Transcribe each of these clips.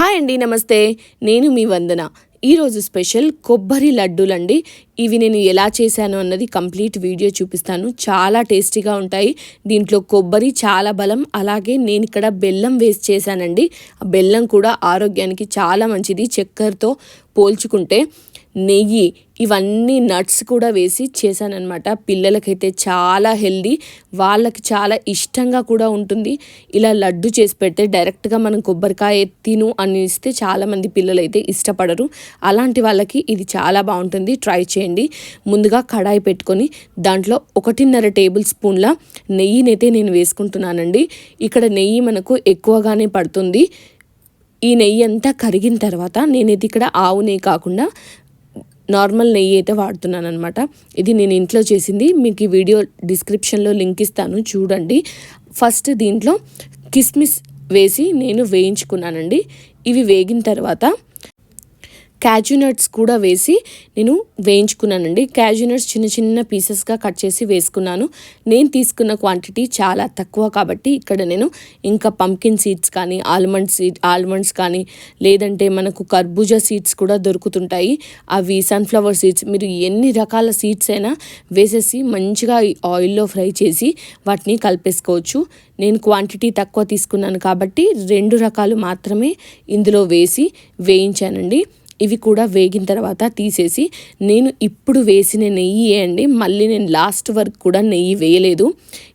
Hi అండి నమస్తే. నేను మీ వందన. ఈరోజు స్పెషల్ కొబ్బరి లడ్డూలండి. ఇవి నేను ఎలా చేశాను అన్నది కంప్లీట్ వీడియో చూపిస్తాను. చాలా టేస్టీగా ఉంటాయి. దీంట్లో కొబ్బరి చాలా బలం అలాగే నేను ఇక్కడ బెల్లం వేస్ట్ చేశానండి. ఆ బెల్లం కూడా ఆరోగ్యానికి చాలా మంచిది. చక్కెరతో పోల్చుకుంటే నెయ్యి ఇవన్నీ నట్స్ కూడా వేసి చేశానమాట పిల్లలకైతే చాలా హెల్దీ వాళ్ళకి చాలా ఇష్టంగా కూడా ఉంటుంది. ఇలా లడ్డు చేసి పెడితే డైరెక్ట్గా మనం కొబ్బరికాయ తిను అని ఇస్తే చాలామంది పిల్లలు అయితే ఇష్టపడరు. అలాంటి వాళ్ళకి ఇది చాలా బాగుంటుంది. ట్రై చేయండి. ముందుగా కడాయి పెట్టుకొని దాంట్లో ఒకటిన్నర టేబుల్ స్పూన్ల నెయ్యినైతే నేను వేసుకుంటున్నానండి. ఇక్కడ నెయ్యి మనకు ఎక్కువగానే పడుతుంది. ఈ నెయ్యి అంతా కరిగిన తర్వాత నేనైతే ఇక్కడ ఆవు నెయ్యి కాకుండా నార్మల్ నెయ్యి అయితే వాడుతున్నాను అనమాట ఇది నేను ఇంట్లో చేసింది. మీకు ఈ వీడియో డిస్క్రిప్షన్లో లింక్ ఇస్తాను. చూడండి. ఫస్ట్ దీంట్లో కిస్మిస్ వేసి నేను వేయించుకున్నానండి. ఇవి వేగిన తర్వాత క్యాజునట్స్ కూడా వేసి నేను వేయించుకున్నానండి. క్యాజునట్స్ చిన్న చిన్న పీసెస్గా కట్ చేసి వేసుకున్నాను. నేను తీసుకున్న క్వాంటిటీ చాలా తక్కువ కాబట్టి ఇక్కడ నేను ఇంకా పంకిన్ సీడ్స్ కానీ ఆల్మండ్ సీడ్ ఆల్మండ్స్ కానీ లేదంటే మనకు కర్బూజా సీడ్స్ కూడా దొరుకుతుంటాయి. అవి సన్ఫ్లవర్ సీడ్స్ మీరు ఎన్ని రకాల సీడ్స్ అయినా వేసేసి మంచిగా ఆయిల్లో ఫ్రై చేసి వాటిని కలిపేసుకోవచ్చు. నేను క్వాంటిటీ తక్కువ తీసుకున్నాను కాబట్టి రెండు రకాలు మాత్రమే ఇందులో వేసి వేయించానండి. ఇవి కూడా వేగిన తర్వాత తీసేసి నేను ఇప్పుడు వేసిన నెయ్యి వేయండి మళ్ళీ నేను లాస్ట్ వరకు కూడా నెయ్యి వేయలేదు.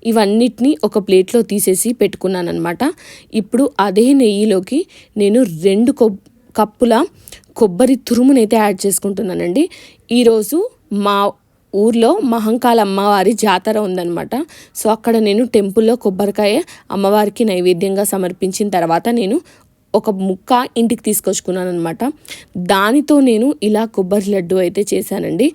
ఇవన్నిటిని ఒక ప్లేట్లో తీసేసి పెట్టుకున్నాను అనమాట ఇప్పుడు అదే నెయ్యిలోకి నేను రెండు కప్పుల కొబ్బరి తురుమునైతే యాడ్ చేసుకుంటున్నానండి. ఈరోజు మా ఊర్లో మహంకాల అమ్మవారి జాతర ఉందన్నమాట. సో అక్కడ నేను టెంపుల్లో కొబ్బరికాయ అమ్మవారికి నైవేద్యంగా సమర్పించిన తర్వాత నేను ఒక ముక్క ఇంటికి తీసుకొచ్చుకున్నాను అనమాట దానితో నేను ఇలా కొబ్బరి లడ్డు అయితే చేశానండి.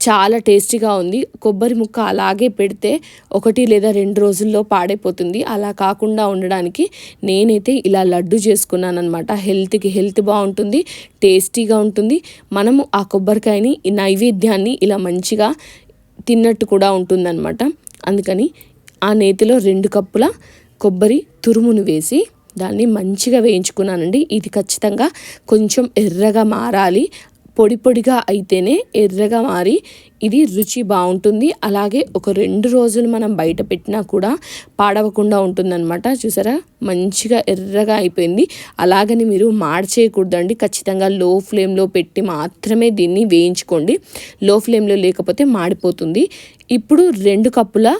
చాలా టేస్టీగా ఉంది. కొబ్బరి ముక్క అలాగే పెడితే ఒకటి లేదా రెండు రోజుల్లో పాడైపోతుంది. అలా కాకుండా ఉండడానికి నేనైతే ఇలా లడ్డు చేసుకున్నాను అనమాట హెల్త్కి హెల్త్ బాగుంటుంది టేస్టీగా ఉంటుంది. మనము ఆ కొబ్బరికాయని నైవేద్యాన్ని ఇలా మంచిగా తిన్నట్టు కూడా ఉంటుందన్నమాట. అందుకని ఆ నేతిలో రెండు కప్పుల కొబ్బరి తురుమును వేసి దాన్ని మంచిగా వేయించుకున్నానండి. ఇది ఖచ్చితంగా కొంచెం ఎర్రగా మారాలి. పొడి పొడిగా అయితేనే ఎర్రగా మారి ఇది రుచి బాగుంటుంది. అలాగే ఒక రెండు రోజులు మనం బయట పెట్టినా కూడా పాడవకుండా ఉంటుందన్నమాట. చూసారా? మంచిగా ఎర్రగా అయిపోయింది. అలాగని మీరు మార్చేయకూడదండి ఖచ్చితంగా లో ఫ్లేమ్లో పెట్టి మాత్రమే దీన్ని వేయించుకోండి. లో ఫ్లేమ్లో లేకపోతే మాడిపోతుంది. ఇప్పుడు రెండు కప్పుల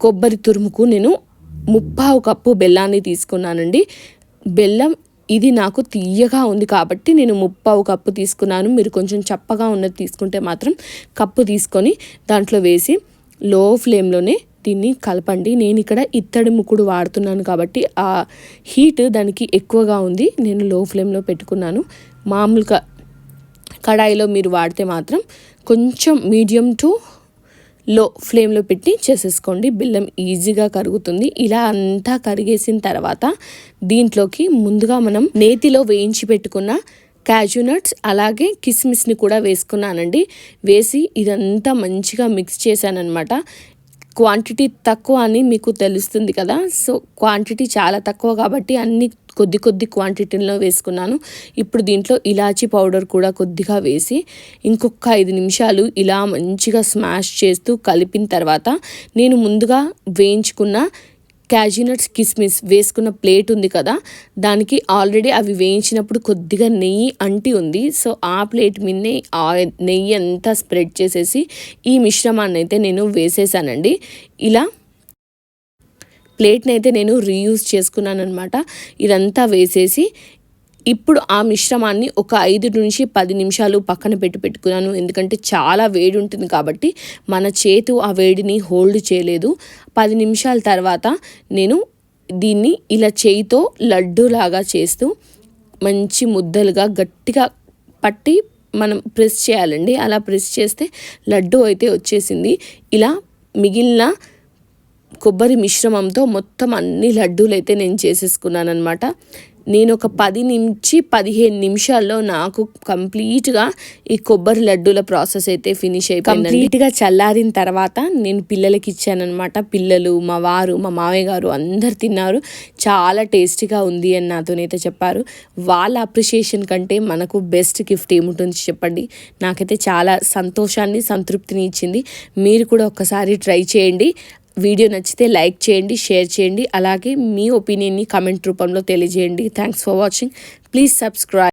కొబ్బరి తురుముకు నేను ముప్పావు కప్పు బెల్లాన్ని తీసుకున్నానండి. బెల్లం ఇది నాకు తీయగా ఉంది కాబట్టి నేను ముప్పావు కప్పు తీసుకున్నాను. మీరు కొంచెం చప్పగా ఉన్నది తీసుకుంటే మాత్రం కప్పు తీసుకొని దాంట్లో వేసి లో ఫ్లేమ్లోనే దీన్ని కలపండి. నేను ఇక్కడ ఇత్తడి ముక్కుడు వాడుతున్నాను కాబట్టి ఆ హీట్ దానికి ఎక్కువగా ఉంది. నేను లో ఫ్లేమ్లో పెట్టుకున్నాను. మామూలుగా కడాయిలో మీరు వాడితే మాత్రం కొంచెం మీడియం టు లో ఫ్లేమ్లో పెట్టి చేసేసుకోండి. బెల్లం ఈజీగా కరుగుతుంది. ఇలా అంతా కరిగేసిన తర్వాత దీంట్లోకి ముందుగా మనం నేతిలో వేయించి పెట్టుకున్న క్యాజూ నట్స్ అలాగే కిస్మిస్ని కూడా వేసుకున్నానండి. వేసి ఇదంతా మంచిగా మిక్స్ చేశానమాట క్వాంటిటీ తక్కువ అని మీకు తెలుస్తుంది కదా. సో క్వాంటిటీ చాలా తక్కువ కాబట్టి అన్ని కొద్ది కొద్ది క్వాంటిటీలో వేసుకున్నాను. ఇప్పుడు దీంట్లో ఇలాచీ పౌడర్ కూడా కొద్దిగా వేసి ఇంకొక ఐదు నిమిషాలు ఇలా మంచిగా స్మాష్ చేస్తూ కలిపిన తర్వాత నేను ముందుగా వేయించుకున్న క్యాజీనట్స్ కిస్మిస్ వేసుకున్న ప్లేట్ ఉంది కదా దానికి ఆల్రెడీ అవి వేయించినప్పుడు కొద్దిగా నెయ్యి అంటి ఉంది. సో ఆ ప్లేట్ మీదనే నెయ్యి అంతా స్ప్రెడ్ చేసేసి ఈ మిశ్రమాన్ని అయితే నేను వేసేసానండి. ఇలా ప్లేట్ని అయితే నేను రీయూజ్ చేసుకున్నాను అనమాట ఇదంతా వేసేసి ఇప్పుడు ఆ మిశ్రమాన్ని ఒక ఐదు నుంచి పది నిమిషాలు పక్కన పెట్టి పెట్టుకున్నాను. ఎందుకంటే చాలా వేడి ఉంటుంది కాబట్టి మన చేతు ఆ వేడిని హోల్డ్ చేయలేదు. పది నిమిషాల తర్వాత నేను దీన్ని ఇలా చేయితో లడ్డూలాగా చేస్తూ మంచి ముద్దలుగా గట్టిగా పట్టి మనం ప్రెస్ చేయాలండి. అలా ప్రెస్ చేస్తే లడ్డు అయితే వచ్చేసింది. ఇలా మిగిలిన కొబ్బరి మిశ్రమంతో మొత్తం అన్ని లడ్డూలు అయితే నేను చేసేసుకున్నాను అనమాట నేను ఒక పది నుంచి పదిహేను నిమిషాల్లో నాకు కంప్లీట్గా ఈ కొబ్బరి లడ్డూల ప్రాసెస్ అయితే ఫినిష్ అయిపోయింది కంప్లీట్గా చల్లారిన తర్వాత నేను పిల్లలకి ఇచ్చానమాట పిల్లలు మా వారు మా మామయ్య గారు అందరు తిన్నారు. చాలా టేస్టీగా ఉంది అని నాతోనైతే చెప్పారు. వాళ్ళ అప్రిషియేషన్ కంటే మనకు బెస్ట్ గిఫ్ట్ ఏముంటుంది చెప్పండి? నాకైతే చాలా సంతోషాన్ని సంతృప్తిని ఇచ్చింది. మీరు కూడా ఒక్కసారి ట్రై చేయండి. వీడియో నచ్చితే లైక్ చేయండి షేర్ చేయండి. అలాగే మీ ఒపీనియన్ని కమెంట్ రూపంలో తెలియజేయండి. Thanks for watching please subscribe